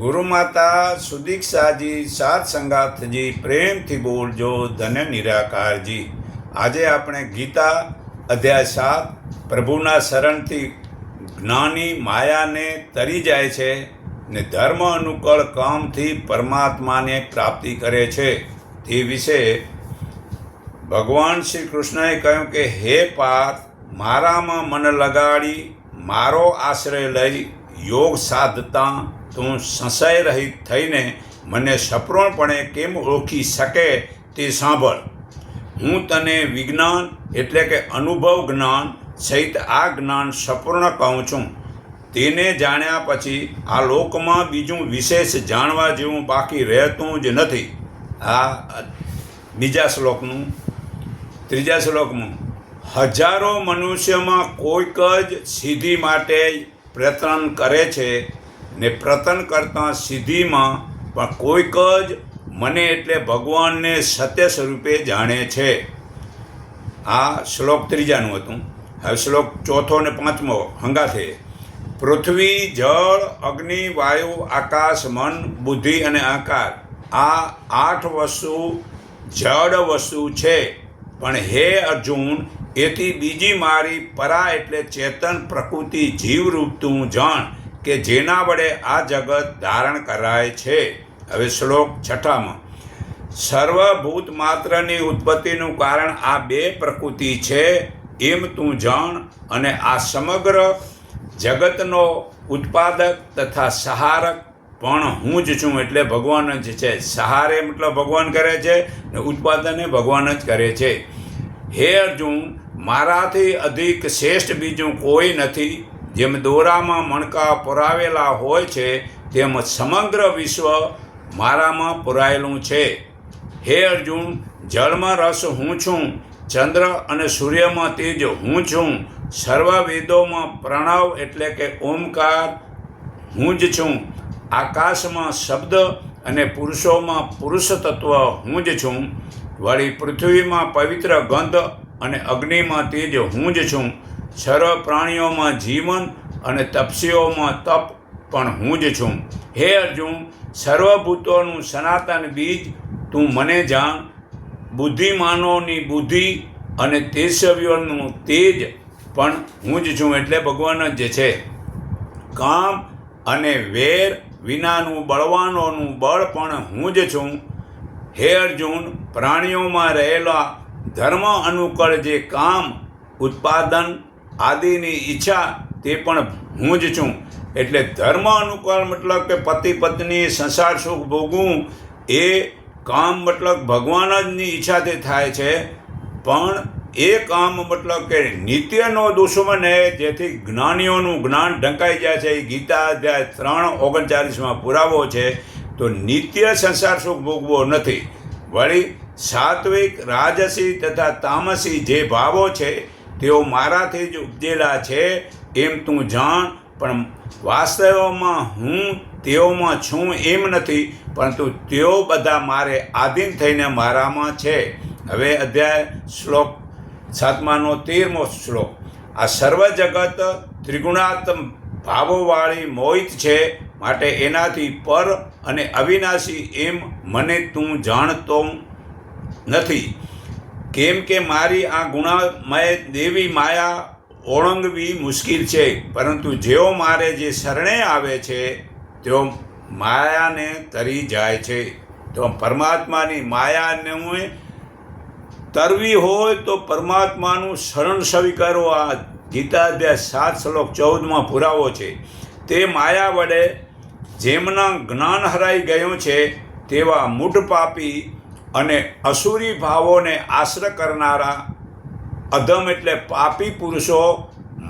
ગુરુમાતા સુદીક્ષાજી સાત સંગાથજી પ્રેમથી બોલજો, ધન્ય નિરાકારજી. આજે આપણે ગીતા અધ્યાય સાત પ્રભુના શરણથી જ્ઞાની માયાને તરી જાય છે ને ધર્મ અનુકૂળ કામથી પરમાત્માને પ્રાપ્તિ કરે છે. તે વિશે ભગવાન શ્રી કૃષ્ણએ કહ્યું કે, હે પાર્થ, મારામાં મન લગાડી, મારો આશ્રય લઈ યોગ સાધતા તું સંશય રહિત થઈને મને સપૂર્ણપણે કેમ ઓળખી શકે તે સાંભળ. હું તને વિજ્ઞાન એટલે કે અનુભવ જ્ઞાન સહિત આ જ્ઞાન સંપૂર્ણ કહું છું. તેને જાણ્યા પછી આ લોકમાં બીજું વિશેષ જાણવા જેવું બાકી રહેતું જ નથી. આ બીજા શ્લોકનું. ત્રીજા શ્લોકનું. હજારો મનુષ્યમાં કોઈક જ સિદ્ધિ માટે પ્રયત્ન કરે છે ને પ્રતન કરતાં સિદ્ધિમાં પણ કોઈક જ મને એટલે ભગવાનને સત્ય સ્વરૂપે જાણે છે. આ શ્લોક ત્રીજાનું હતું. હવે શ્લોક ચોથો ને પાંચમો હંગાથે પૃથ્વી, જળ, અગ્નિ, વાયુ, આકાશ, મન, બુદ્ધિ અને આકાર આ આઠ વસ્તુ જડ વસ્તુ છે. પણ હે અર્જુન, એથી બીજી મારી પરા એટલે ચેતન પ્રકૃતિ જીવરૂપ તું જાણ. કે જેના વડે આ જગત ધારણ કરાય છે. હવે શ્લોક છઠ્ઠામાં સર્વભૂત માત્રની ઉત્પત્તિનું કારણ આ બે પ્રકૃતિ છે, એમ તું જાણ અને આ સમગ્ર જગતનો ઉત્પાદક તથા સહારક પણ હું જ છું. એટલે ભગવાન જ છે. સહારે મતલબ ભગવાન કરે છે ને ઉત્પાદને ભગવાન જ કરે છે. હે અર્જુન, મારાથી અધિક શ્રેષ્ઠ બીજું કોઈ નથી. જેમ દોરામાં મણકા પુરાવેલા હોય છે, તેમ સમગ્ર વિશ્વ મારામાં પુરાયેલું છે. હે અર્જુન, જળમાં રસ હું છું, ચંદ્ર અને સૂર્યમાં તેજ હું છું. સર્વ વેદોમાં પ્રણવ એટલે કે ઓમકાર હું જ છું. આકાશમાં શબ્દ અને પુરુષોમાં પુરુષ તત્વ હું જ છું. વળી પૃથ્વીમાં પવિત્ર ગંધ અને અગ્નિમાં તેજ હું જ છું. સર્વ પ્રાણીઓમાં જીવન અને તપસીઓમાં તપ પણ હું જ છું. હે અર્જુન, સર્વભૂતોનું સનાતન બીજ તું મને જાણ. બુદ્ધિમાનોની બુદ્ધિ અને તેજસ્વીઓનું તેજ પણ હું જ છું એટલે ભગવાન જ છે. કામ અને વેર વિનાનું બળવાનોનું બળ પણ હું જ છું. હે અર્જુન, પ્રાણીઓમાં રહેલા ધર્મ અનુકૂળ જે કામ, ઉત્પાદન આદિની ઈચ્છા, તે પણ હું જ છું. એટલે ધર્મ અનુકૂળ મતલબ કે પતિ પત્ની, સંસાર સુખ ભોગવું, એ કામ મતલબ ભગવાન જની ઈચ્છાથી થાય છે. પણ એ કામ મતલબ કે નિત્યનો દુશ્મન એ જેથી જ્ઞાનીઓનું જ્ઞાન ઢંકાઈ જાય છે. એ ગીતા અધ્યાય ત્રણ ઓગણચાલીસમાં પુરાવો છે. તો નિત્ય સંસાર સુખ ભોગવો નથી. વળી સાત્વિક, રાજસી તથા તામસી જે ભાવો છે તેઓ મારાથી જ ઉપજેલા છે એમ તું જાણ, પણ વાસ્તવમાં હું તેઓમાં છું એમ નથી, પરંતુ તેઓ બધા મારે આધીન થઈને મારામાં છે. હવે અધ્યાય શ્લોક સાતમાનો તેરમો શ્લોક. આ સર્વ જગત ત્રિગુણાત્મ ભાવોવાળી મોહિત છે, માટે એનાથી પર અને અવિનાશી એમ મને તું જાણતો નથી. કેમ કે મારી આ ગુણામય દેવી માયા ઓળંગવી મુશ્કેલ છે. પરંતુ જેઓ મારે જે શરણે આવે છે, તેઓ માયાને તરી જાય છે. તો પરમાત્માની માયાને તરવી હોય તો પરમાત્માનું શરણ સ્વીકારો આ ગીતા અધ્યાય સાત શ્લોક ચૌદમાં પુરાવો છે. તે માયા વડે જેમના જ્ઞાન હરાઈ ગયું છે, તેવા મૂઢ પાપી અને અસુરી ભાવોને આશ્ર કરનારા અધમ એટલે પાપી પુરુષો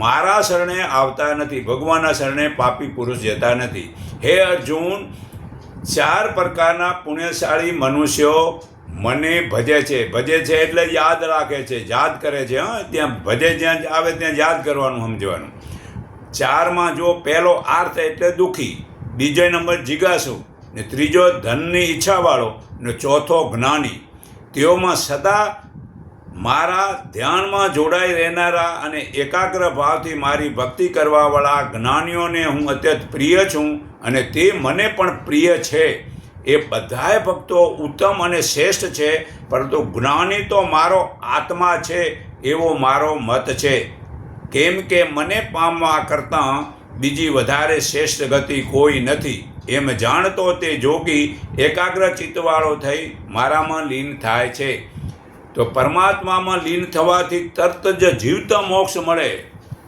મારા શરણે આવતા નથી, ભગવાનના શરણે પાપી પુરુષ જતા નથી. હે અર્જુન, ચાર પ્રકારના પુણ્યશાળી મનુષ્યો મને ભજે છે. ભજે છે એટલે યાદ રાખે છે, યાદ કરે છે. હા, ત્યાં ભજે, જ્યાં આવે ત્યાં યાદ કરવાનું સમજવાનું. ચારમાં જો પહેલો આર્થ એટલે દુઃખી, બીજો નંબર જિજ્ઞાસુ ને ત્રીજો ધનની ઈચ્છાવાળો ને ચોથો જ્ઞાની. તેઓમાં સદા મારા ધ્યાનમાં જોડાઈ રહેનારા અને એકાગ્ર ભાવથી મારી ભક્તિ કરવાવાળા જ્ઞાનીઓને હું અત્યંત પ્રિય છું અને તે મને પણ પ્રિય છે. એ બધાય ભક્તો ઉત્તમ અને શ્રેષ્ઠ છે, પરંતુ જ્ઞાની તો મારો આત્મા છે એવો મારો મત છે. કેમ કે મને પામવા કરતાં બીજી વધારે શ્રેષ્ઠ ગતિ કોઈ નથી. એમ જાણતો તે જોગી એકાગ્ર ચિત્તવાળો થઈ મારામાં લીન થાય છે. તો પરમાત્મામાં લીન થવાથી તરત જ જીવતા મોક્ષ મળે.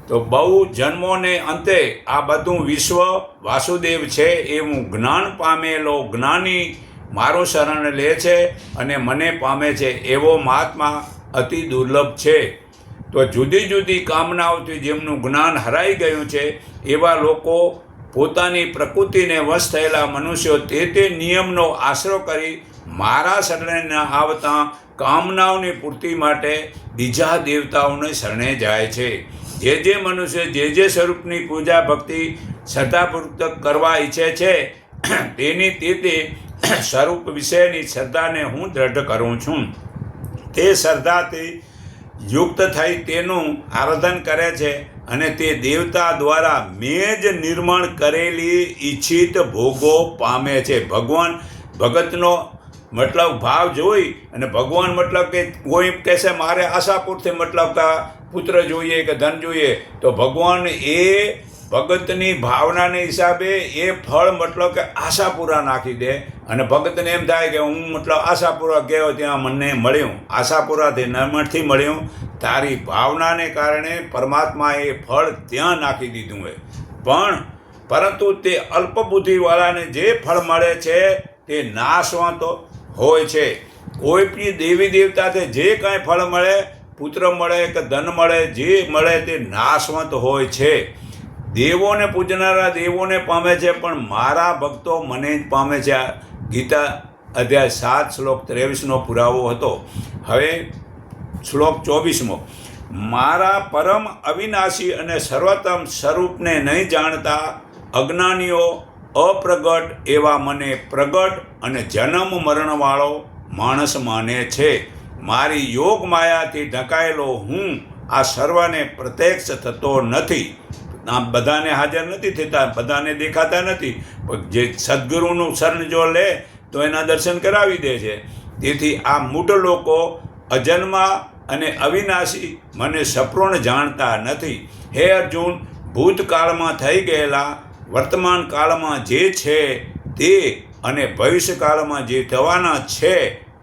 તો બહુ જન્મોને અંતે આ બધું વિશ્વ વાસુદેવ છે એવું જ્ઞાન પામેલો જ્ઞાની મારું શરણ લે છે અને મને પામે છે એવો મહાત્મા અતિ દુર્લભ છે. તો જુદી જુદી કામનાઓથી જેમનું જ્ઞાન હરાઈ ગયું છે એવા લોકો પોતાની પ્રકૃતિને વશ થયેલા મનુષ્યો તે તે નિયમનો આશરો કરી મારા શરણે ન આવતા કામનાઓની પૂર્તિ માટે બીજા દેવતાઓને શરણે જાય છે. જે જે મનુષ્ય જે જે સ્વરૂપની પૂજા ભક્તિ શ્રદ્ધાપૂર્વક કરવા ઈચ્છે છે, તેની તે તે સ્વરૂપ વિશેની શ્રદ્ધાને હું દ્રઢ કરું છું. તે શ્રદ્ધાથી યુક્ત થઈ તેનું આરાધન કરે છે. અને તે દેવતા દ્વારા મેં જ નિર્માણ કરેલી ઈચ્છિત ભોગો પામે છે. ભગવાન ભગતનો મતલબ ભાવ જોઈ અને ભગવાન મતલબ કે કોઈ કહેશે, મારે આશાપુરથી મતલબ કે પુત્ર જોઈએ કે ધન જોઈએ. તો ભગવાન એ ભગતની ભાવનાને હિસાબે એ ફળ મતલબ કે આશાપુરા નાખી દે અને ભગતને એમ થાય કે હું મતલબ આશાપુરા ગયો, ત્યાં મને મળ્યું. આશાપુરાથી નર્મદથી મળ્યું. તારી ભાવનાને કારણે પરમાત્માએ ફળ ત્યાં નાખી દીધું હોય. પણ પરંતુ તે અલ્પબુદ્ધિવાળાને જે ફળ મળે છે તે નાશવંત હોય છે. કોઈ પણ દેવી દેવતાથી જે કાંઈ ફળ મળે, પુત્ર મળે કે ધન મળે, જે મળે તે નાશવંત હોય છે. દેવોને પૂજનારા દેવોને પામે છે, પણ મારા ભક્તો મને જ પામે છે. આ ગીતા અધ્યાય સાત શ્લોક ત્રેવીસનો પુરાવો હતો. હવે શ્લોક ચોવીસમો, મારા પરમ અવિનાશી અને સર્વોત્તમ સ્વરૂપને નહીં જાણતા અજ્ઞાનીઓ અપ્રગટ એવા મને પ્રગટ અને જન્મ મરણવાળો માણસ માને છે. મારી યોગ માયાથી ઢંકાયેલો હું આ સર્વને પ્રત્યક્ષ થતો નથી. આમ બધાને હાજર નથી થતા, બધાને દેખાતા નથી. પણ જે સદગુરુનું શરણ જો લે, તો એના દર્શન કરાવી દે છે. તેથી આ મૂઢ લોકો અજન્મા અને અવિનાશી મને સપૂર્ણ જાણતા નથી. હે અર્જુન, ભૂતકાળમાં થઈ ગયેલા વર્તમાન કાળમાં જે છે તે અને ભવિષ્યકાળમાં જે થવાના છે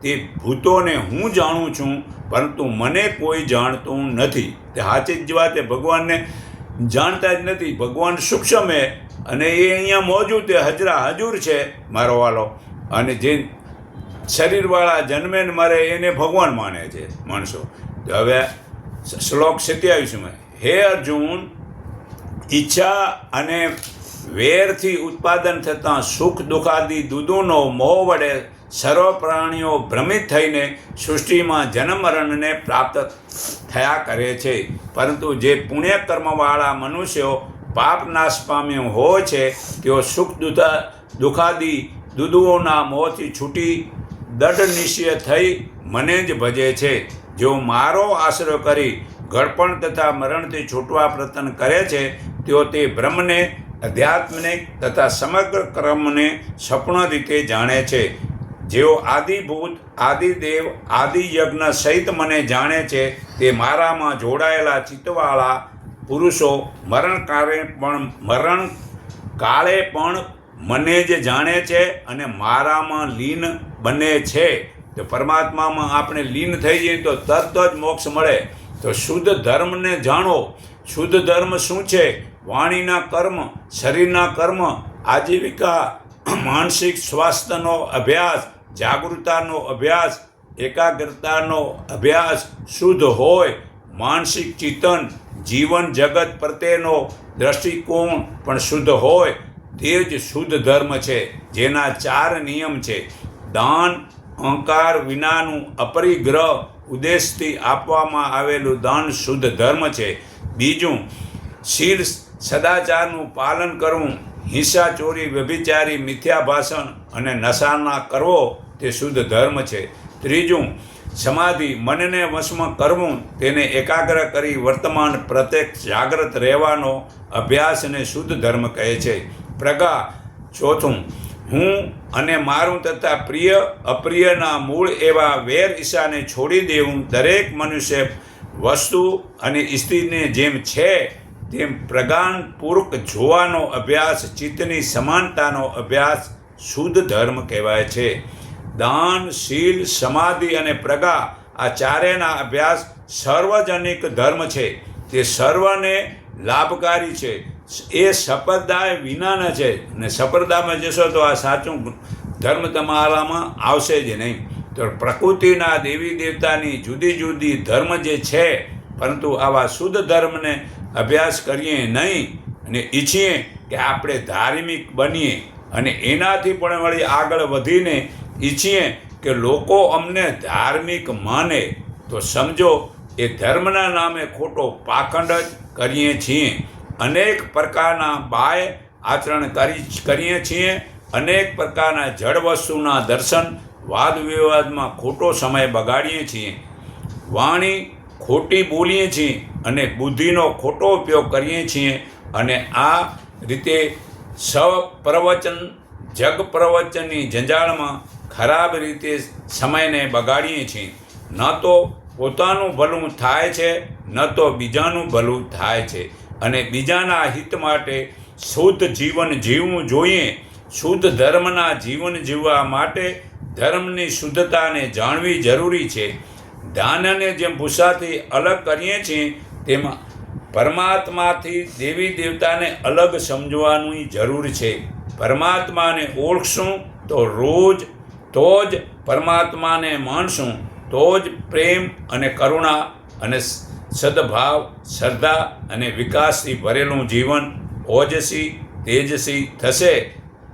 તે ભૂતોને હું જાણું છું, પરંતુ મને કોઈ જાણતું નથી. તે સાચી જ વાત એ ભગવાનને જાણતા જ નથી. ભગવાન સૂક્ષ્મ અને એ અહીંયા મોજૂદ તે હજરા હજુર છે, મારો વાલો. અને જે શરીરવાળા જન્મે ને મરે એને ભગવાન માને છે, માણસો. હવે શ્લોક સત્યાવીસમાં, હે અર્જુન, ઈચ્છા અને વેરથી ઉત્પાદન થતાં સુખ દુઃખાદી દૂધોનો મોહ વડે સર્વ પ્રાણીઓ ભ્રમિત થઈને સૃષ્ટિમાં જન્મરણને પ્રાપ્ત થયા કરે છે. પરંતુ જે પુણ્ય કર્મવાળા મનુષ્યો પાપ નાશ પામ્યો હોય છે, તેઓ સુખ દુઃખા દુઃખાદી દુદુઓના મોહથી છૂટી દઢ નિશ્ચય થઈ મને જ ભજે છે. જેઓ મારો આશરો કરી ગળપણ તથા મરણથી છૂટવા પ્રયત્ન કરે છે તેઓ તે બ્રહ્મને, અધ્યાત્મને તથા સમગ્ર કર્મને સપૂર્ણ રીતે જાણે છે. જેઓ આદિભૂત, આદિદેવ, આદિયજ્ઞ સહિત મને જાણે છે, તે મારામાં જોડાયેલા ચિત્તવાળા પુરુષો મરણ કાળે પણ મરણ કાળે પણ મને જ જાણે છે અને મારામાં લીન બને છે, તો પરમાત્મામાં આપણે લીન થઈ જઈએ તો તરત જ મોક્ષ મળે. તો શુદ્ધ ધર્મને જાણો. શુદ્ધ ધર્મ શું છે? વાણીના કર્મ, શરીરના કર્મ, આજીવિકા, માનસિક સ્વાસ્થ્યનો અભ્યાસ જાગૃતતાનો અભ્યાસ, એકાગ્રતાનો અભ્યાસ શુદ્ધ હોય. માનસિક ચિંતન, જીવન જગત પ્રત્યેનો દ્રષ્ટિકોણ પણ શુદ્ધ હોય. તે જ શુદ્ધ ધર્મ છે, જેના ચાર નિયમ છે. દાન, અહંકાર વિનાનું અપરિગ્રહ ઉદ્દેશથી આપવામાં આવેલું દાન શુદ્ધ ધર્મ છે. બીજું શીર સદાચારનું પાલન કરવું, હિંસા, ચોરી, વ્યભિચારી, મિથ્યા ભાષણ અને નશાના કરવો તે શુદ્ધ ધર્મ છે. ત્રીજું, સમાધિ મનને વશમાં કરવું, તેને એકાગ્ર કરી વર્તમાન પ્રત્યક્ષ જાગ્રત રહેવાનો અભ્યાસને શુદ્ધ ધર્મ કહે છે. પ્રગા, ચોથું હું અને મારું તથા પ્રિય, અપ્રિયના મૂળ એવા વેર ઈશાને છોડી દેવું દરેક મનુષ્ય વસ્તુ અને સ્ત્રીને જેમ છે, તેમ પ્રગાનપૂર્વક જોવાનો અભ્યાસ, ચિત્તની સમાનતાનો અભ્યાસ શુદ્ધ ધર્મ કહેવાય છે. દાન, શીલ, સમાધિ અને પ્રગા આ ચારેના અભ્યાસ સાર્વજનિક ધર્મ છે. તે સર્વને લાભકારી છે. એ સંપ્રદાય વિનાના છે. અને સંપ્રદાયમાં જશો તો આ સાચું ધર્મ તમારામાં આવશે જ નહીં. તો પ્રકૃતિના દેવી દેવતાની જુદી જુદી ધર્મ જે છે, પરંતુ આવા શુદ્ધ ધર્મને અભ્યાસ કરીએ નહીં અને ઈચ્છીએ કે આપણે ધાર્મિક બનીએ અને એનાથી પણ વળી આગળ વધીને ઈચ્છીએ કે લોકો અમને ધાર્મિક માને. તો સમજો, એ ધર્મના નામે ખોટો પાખંડ જ કરીએ છીએ. અનેક પ્રકારના બાય આચરણ કરી કરીએ છીએ. અનેક પ્રકારના જળ વસ્તુના દર્શન વાદ વિવાદમાં ખોટો સમય બગાડીએ છીએ. વાણી ખોટી બોલીએ છીએ અને બુદ્ધિનો ખોટો ઉપયોગ કરીએ છીએ અને આ રીતે સપ્રવચન જગ પ્રવચનની જંજાળમાં ખરાબ રીતે સમયને બગાડીએ છીએ. ન તો પોતાનું ભલું થાય છે, ન તો બીજાનું ભલું થાય છે. અને બીજાના હિત માટે શુદ્ધ જીવન જીવવું જોઈએ. શુદ્ધ ધર્મના જીવન જીવવા માટે ધર્મની શુદ્ધતાને જાણવી જરૂરી છે. દાનને જેમ ભૂસાથી અલગ કરીએ છીએ, તેમાં પરમાત્માથી દેવી દેવતાને અલગ સમજવાની જરૂર છે. પરમાત્માને ઓળખશું તો રોજ, તો જ પરમાત્માને માનશું, તો જ પ્રેમ અને કરુણા અને સદભાવ, શ્રદ્ધા અને વિકાસથી ભરેલું જીવન ઓજસી, તેજસી થશે.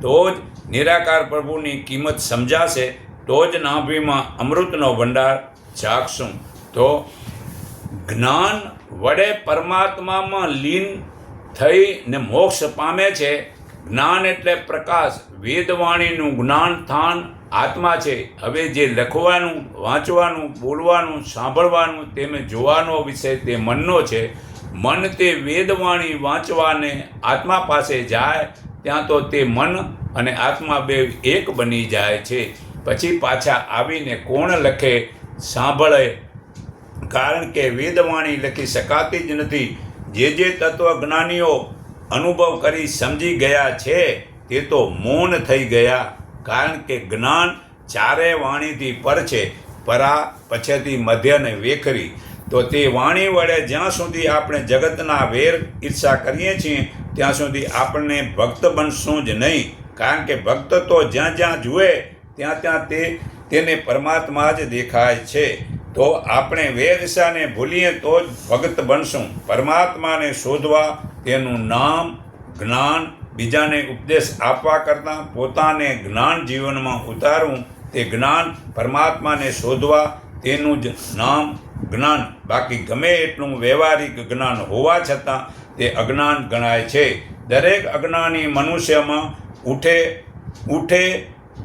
તો જ નિરાકાર પ્રભુની કિંમત સમજાશે. તો જ નાભીમાં અમૃતનો ભંડાર જાગશું. તો જ્ઞાન વડે પરમાત્મામાં લીન થઈને મોક્ષ પામે છે. જ્ઞાન એટલે પ્રકાશ, વેદવાણીનું જ્ઞાન થાન આત્મા છે. હવે જે લખવાનું, વાંચવાનું, બોલવાનું, સાંભળવાનું તેમે જોવાનો વિષય તે મનનો છે. મન તે વેદવાણી વાંચવાને આત્મા પાસે જાય, ત્યાં તો તે મન અને આત્મા બે એક બની જાય છે. પછી પાછા આવીને કોણ લખે? સાંભળે. કારણ કે વેદવાણી લખી શકાતી જ નથી. જે જે તત્વજ્ઞાનીઓ અનુભવ કરી સમજી ગયા છે, તે તો મૌન થઈ ગયા. કારણ કે જ્ઞાન ચારે વાણીથી પર છે, પરા પછેથી મધ્યને વેખરી. તો તે વાણી વડે જ્યાં સુધી આપણે જગતના વેર ઈર્ષા કરીએ છીએ, ત્યાં સુધી આપણને ભક્ત બનશું જ નહીં. કારણ કે ભક્ત તો જ્યાં જ્યાં જુએ, ત્યાં ત્યાં તે તેને પરમાત્મા જ દેખાય છે. તો આપણે વેર ઈર્ષાને ભૂલીએ તો જ ભક્ત બનશું. પરમાત્માને શોધવા તેનું નામ, જ્ઞાન, બીજાને ઉપદેશ આપવા કરતાં પોતાને જ્ઞાન જીવનમાં ઉતારવું, તે જ્ઞાન પરમાત્માને શોધવા, તેનું જ નામ જ્ઞાન. બાકી ગમે એટલું વ્યવહારિક જ્ઞાન હોવા છતાં તે અજ્ઞાન ગણાય છે. દરેક અજ્ઞાની મનુષ્યમાં ઉઠે ઉઠે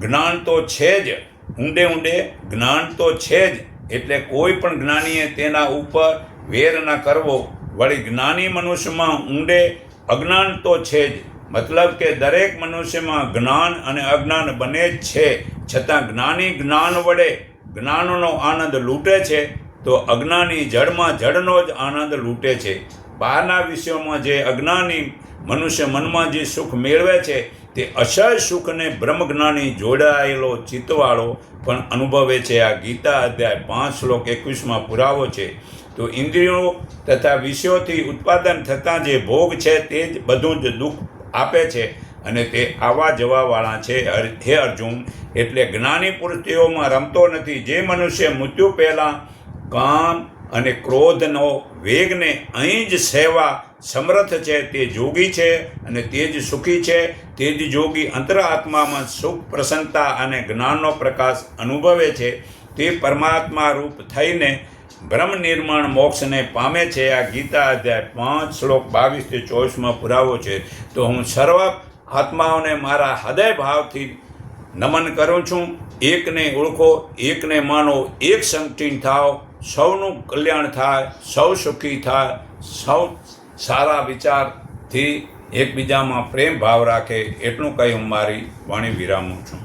જ્ઞાન તો છે જ, ઊંડે ઊંડે જ્ઞાન તો છે જ. એટલે કોઈ પણ જ્ઞાનીએ તેના ઉપર વેર ન કરવો. વળી જ્ઞાની મનુષ્યમાં ઊંડે અજ્ઞાન તો છે જ. મતલબ કે દરેક મનુષ્યમાં જ્ઞાન અને અજ્ઞાન બને જ છે. છતાં જ્ઞાની જ્ઞાન વડે જ્ઞાનનો આનંદ લૂંટે છે, તો અજ્ઞાની જળમાં જળનો જ આનંદ લૂંટે છે. બહારના વિષયોમાં જે અજ્ઞાની મનુષ્ય મનમાં જે સુખ મેળવે છે, તે અસહ્ય સુખને બ્રહ્મજ્ઞાની જોડાયેલો ચિત્તવાળો પણ અનુભવે છે. આ ગીતા અધ્યાય પાંચ શ્લોક એકવીસમાં પુરાવો છે. તો ઇન્દ્રિયો તથા વિષયોથી ઉત્પાદન થતાં જે ભોગ છે, તે જ બધું જ દુઃખ આપે છે અને તે આવા જવાવાળા છે. હે અર્જુન, એટલે જ્ઞાની પૂર્તિઓમાં રમતો નથી. જે મનુષ્ય મૃત્યુ પહેલાં કામ અને ક્રોધનો વેગને અહીં જ સેવા સમર્થ છે, તે જોગી છે અને તે જ સુખી છે. તે જ જોગી અંતરાત્મામાં સુખ, પ્રસન્નતા અને જ્ઞાનનો પ્રકાશ અનુભવે છે. તે પરમાત્મા રૂપ થઈને બ્રહ્મ નિર્માણ મોક્ષને પામે છે. આ ગીતા અધ્યાય પાંચ શ્લોક બાવીસથી ચોવીસમાં પુરાવો છે. તો હું સર્વ આત્માઓને મારા હૃદય ભાવથી નમન કરું છું. એકને ઓળખો, એકને માનો, એક સંકટીન થાવ સૌનું કલ્યાણ થાય, સૌ સુખી થાય, સૌ સારા વિચારથી એકબીજામાં પ્રેમ ભાવ રાખે એટલું કહી હું મારી વાણી વિરામું છું.